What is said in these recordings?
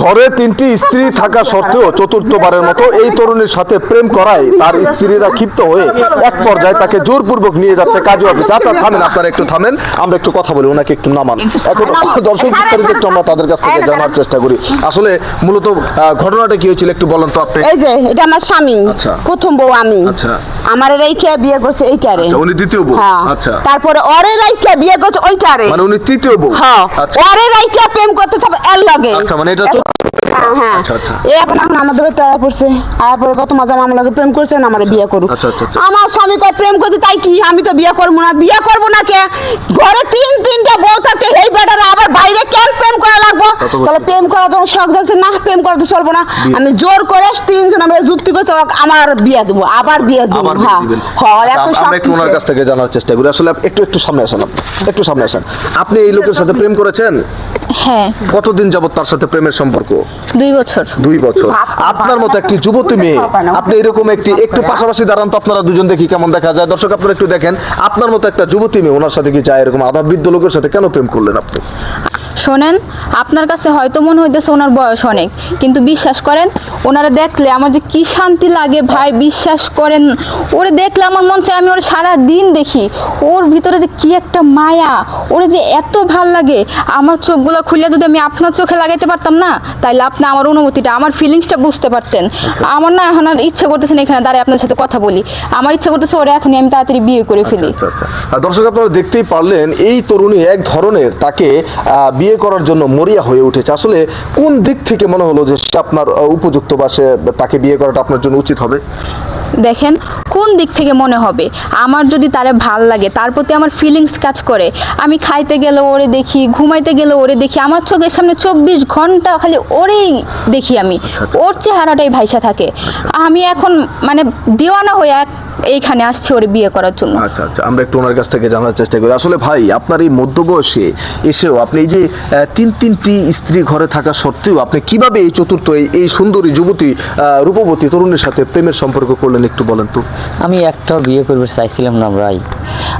ঘরে তিনটি স্ত্রী থাকা সত্ত্বেও চতুর্থবারের মতো এই তরুণীর সাথে প্রেম করায় তার স্ত্রীরা ক্ষিপ্ত হয়ে এক পর্যায়ে তাকে জোরপূর্বক নিয়ে যাচ্ছে কাজী অফিসে। আচ্ছা থামেন আপনারা একটু থামেন আমরা একটু কথা বলি ওনাকে একটু নামান। এখন দর্শক বিস্তারিত একটু আমরা তাদের কাছ থেকে জানার চেষ্টা করি। আসলে মূলত ঘটনাটা কি হয়েছিল একটু বলেন তো আপনি? এই যে এটা আমার স্বামী আচ্ছা। প্রথম বউ আমি। আচ্ছা। আমার রাইকে বিয়ে করছে এইটারে। আচ্ছা, উনি দ্বিতীয় বউ? হ্যাঁ। আচ্ছা। তারপরে অরে রাইকে বিয়ে করছে ওইটারে। মানে উনি তৃতীয় বউ? হ্যাঁ। আচ্ছা। অরে রাইকে প্রেম করতে সব এর লগে। আচ্ছা মানে এটা হ্যাঁ হ্যাঁ। আচ্ছা, আচ্ছা। এখন এখন আমাদের বাড়িতে আয়া পড়ছে। আয়া কত প্রেম করছে না আমার বিয়ে করুক। আচ্ছা। আমার স্বামী কয় প্রেম করছে তাই কি? আমি তো বিয়ে করব না। বিয়ে করব না কে? ঘরে তিন তিনটা বউ থাকতে এই বেটারা আবার বাইরে কেন প্রেম করা লাগবো কত বছর? তাহলে প্রেম করা তো শখ যাচ্ছে না প্রেম করা তো চলবো না। আমি জোর করে তিনজন আমরা যুক্তি করছে আমার বিয়ে দেবো আবার বিয়ে দেবো হ্যাঁ। হ্যাঁ এত আচ্ছা, শখ আমরা একটু ওনার কাছ থেকে জানার চেষ্টা করি। আসলে একটু একটু সামনে আসেন একটু সামনে আসেন। আপনি এই লোকের সাথে প্রেম করেছেন? হ্যাঁ। কতদিন যাবত তার সাথে প্রেমের সম্পর্ক? দুই বছর। দুই বছর। আপনার মতো একটি যুবতী মেয়ে আপনি এরকম একটি একটু পাশাপাশি দাঁড়ান তো আপনারা দুজন দেখি কেমন দেখা যায়। দর্শক আপনারা একটু দেখেন আপনার মতো একটা যুবতী মেয়ে ওনার সাথে কি যায় এরকম আধা বৃদ্ধ লোকের সাথে কেন প্রেম করলেন আপনি? শোনেন আপনার কাছে হয়তো মনে হইতেছে ওনার বয়স অনেক। কিন্তু বিশ্বাস করেন ওনারা দেখলে আমার যে কি শান্তি লাগে ভাই বিশ্বাস করেন। ওরে দেখলে আমার মন চায় আমি ওর সারা দিন দেখি। ওর ভিতরে যে কি একটা মায়া ওরে যে এত ভালো লাগে। আমার চোখগুলো খুলে যদি আমি আপনার চোখে লাগাইতে পারতাম না তাইলে আপনি আমার অনুমতিটা আমার ফিলিংসটা বুঝতে পারতেন। আমার না এখন আর ইচ্ছে করতেছে না এখানে দাঁড়িয়ে আপনার সাথে কথা বলি। আমার ইচ্ছে করতেছে ওরে এখনই আমি তাড়াতাড়ি বিয়ে করে ফেলি। আচ্ছা আচ্ছা। আর দর্শক আপনারা দেখতেই পারলেন এই তরুণী এক ধরনের তাকে বিয়ে করার জন্য মরিয়া হয়ে উঠেছে। আসলে কোন দিক থেকে মনে হলো যে সে আপনার উপযুক্ত বা সে তাকে বিয়ে করাটা আপনার জন্য উচিত হবে? দেখেন কোন দিক থেকে মনে হবে? আমার যদি তারে ভালো লাগে তার প্রতি আমার ফিলিংস কাজ করে। আমি খাইতে গেলে ওরে দেখি ঘুমাইতে গেলে ওরে দেখি আমার চোখের সামনে চব্বিশ ঘণ্টা খালি ওরেই দেখি আমি। ওর চেহারাটাই ভাইসা থাকে। আমি এখন মানে দেওয়ানা হয়ে এক এইখানে আসছি ওর বিয়ে করার জন্য। আচ্ছা আচ্ছা আমরা একটু ওনার কাছ থেকে জানার চেষ্টা করি। আসলে ভাই আপনার এই মধ্য বয়সে এসেও আপনি এই যে তিন তিনটি স্ত্রী ঘরে থাকা সত্ত্বেও আপনি কীভাবে এই চতুর্থ এই- এই সুন্দরী যুবতী রূপবতী তরুণের সাথে প্রেমের সম্পর্ক করলেন একটু বলেন তো? আমি একটা বিয়ে করবে চাইছিলাম না ভাই।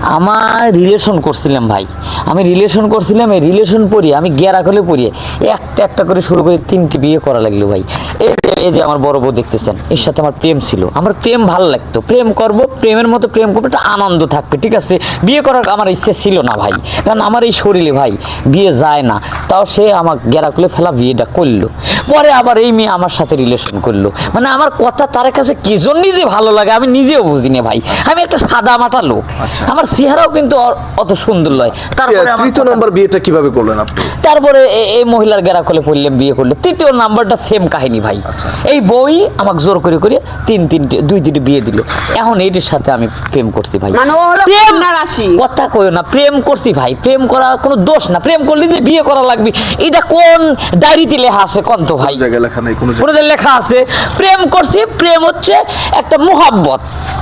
আমার রিলেশন করছিলাম ভাই। আমি রিলেশন করছিলাম এই রিলেশন পড়িয়ে আমি গেরা করে পড়িয়ে একটা একটা করে শুরু করে তিনটি বিয়ে করা লাগল ভাই। এই যে- এই যে আমার বড় বউ দেখতেছেন এর সাথে আমার প্রেম ছিল। আমার প্রেম ভালো লাগতো। প্রেম করব প্রেমের মতো প্রেম করব একটা আনন্দ থাকবে ঠিক আছে? বিয়ে করার আমার ইচ্ছে ছিল না ভাই। কারণ আমার এই শরীরে ভাই বিয়ে যায় না। তাও সে আমার গেরা খুলে ফেলা বিয়েটা করল। পরে আবার এই মেয়ে আমার সাথে রিলেশন করল। মানে আমার কথা তার কাছে কি জন্যই যে ভালো লাগে আমি নিজেও বুঝি না ভাই। আমি একটা সাদা মাটা লোক। আমার চেহারাও কিন্তু অত সুন্দর নয়। আমার তৃতীয় কথা- নম্বর বিয়েটা কীভাবে করলেন আপনি? তারপরে এই মহিলার গেরা কোলে পড়লে বিয়ে করলে। তৃতীয় নাম্বারটা সেম কাহিনী ভাই। এই বই আমাকে জোর করে করে তিন তিনটে দুই তিনটে বিয়ে দিল। এখন এইটির সাথে আমি প্রেম করছি ভাই। মানে ও হলো প্রেম কন্যা রাশি। কথা কইও না প্রেম করছি ভাই। প্রেম করা কোনো দোষ না। প্রেম করলে যে বিয়ে করা লাগবে এটা কোন ডায়েরিতে লেখা আছে কোন তো ভাই? জায়গায় লেখা নেই কোনো। লেখা আছে। প্রেম করছি প্রেম হচ্ছে একটা মোহাব্বত।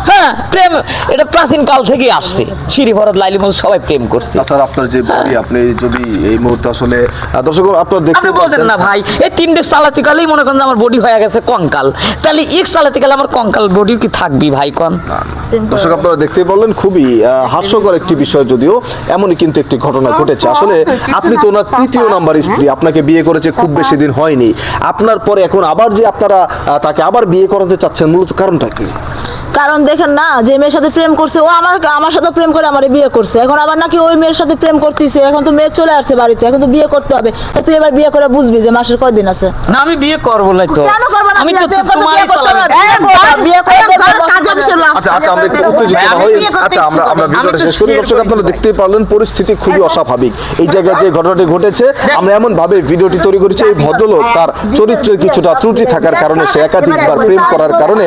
হ্যাঁ প্রেম এটা প্রাচীন কাল থেকেই আসছে। শ্রী ভরত লাইলি মধ্যে সবাই প্রেম করছে। তাছাড়া আপনার যে বই আপনি যদি এই মুহূর্তে আসলে দর্শক আপনার দেখতে বলছেন না ভাই এই তিনটে চালাতে কালেই মনে করেন আমার বডি হয়ে গেছে কঙ্কাল। তাহলে এক চালাতে গেলে আমার কঙ্কাল বডি কি থাকবি ভাই কন? দর্শক আপনারা দেখতেই পারলেন খুবই হাস্যকর একটি বিষয় যদিও এমনই কিন্তু একটি ঘটনা ঘটেছে। আসলে আপনি তো ওনার তৃতীয় নাম্বার স্ত্রী আপনাকে বিয়ে করেছে খুব বেশি দিন হয়নি। আপনার পরে এখন আবার যে আপনারা তাকে আবার বিয়ে করাতে চাচ্ছেন মূলত কারণটা কি? কারণ দেখেন না যে মেয়ের সাথে প্রেম করছে ও আমার আমার সাথে প্রেম করে আমার বিয়ে করছে। এখন আবার নাকি ওই মেয়ের সাথে প্রেম করতেছে এখন তো মেয়ে চলে আসছে বাড়িতে এখন তো বিয়ে করতে হবে। তো তুই এবার বিয়ে করে বুঝবি যে মাসের কয়দিন আছে? না আমি বিয়ে করব না তো। কেন করব না? আমি তো তোমারই। বিয়ে। আচ্ছা আচ্ছা আমরা একটু উত্তেজিত হই আচ্ছা আমরা আমরা ভিডিওটা শেষ করি। দর্শক আপনারা দেখতেই পারলেন পরিস্থিতি খুবই অস্বাভাবিক। এই জায়গায় যে ঘটনাটি ঘটেছে আমরা এমন ভাবে ভিডিওটি তৈরি করেছি এই ভদ্রলোক তার চরিত্রের কিছুটা ত্রুটি থাকার কারণে সে একাধিকবার প্রেম করার কারণে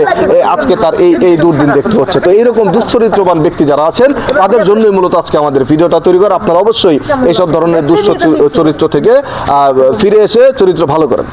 আজকে তার এই এই দুর্দিন দেখতে হচ্ছে। তো এইরকম দুশ্চরিত্রবান ব্যক্তি যারা আছেন, তাদের জন্যই মূলত আজকে আমাদের ভিডিওটা তৈরি করা। আপনারা অবশ্যই এইসব ধরনের দুশ্চ চরিত্র থেকে ফিরে এসে চরিত্র ভালো করেন।